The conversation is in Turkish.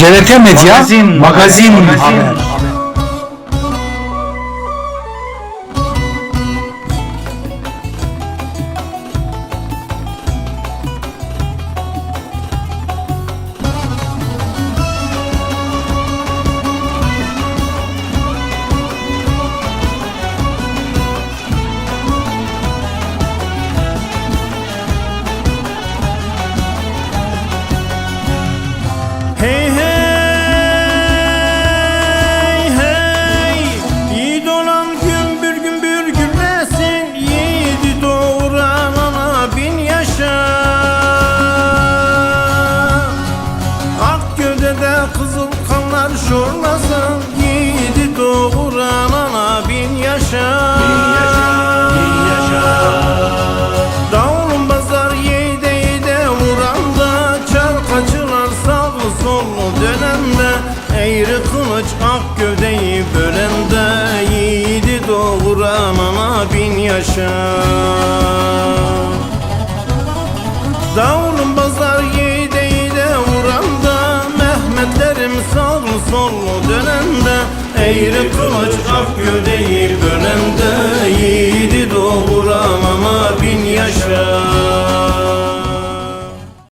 CRT Medya Magazin, Magazin, magazin. Haber. Kanlar şorlasın Yiğidi doğuran ana bin yaşa. Bin yaşa Davulun bazar yeyde yeyde vuranda Çarkacılar sağlı sollu dönemde Eğri kılıç ak gövdeyi bölende Yiğidi doğuran ana bin yaşa. Davulun bazar zorlu dönemde Eğri kılıç ak gödeği dönemde Yiğidi doğuramama bin yaşa.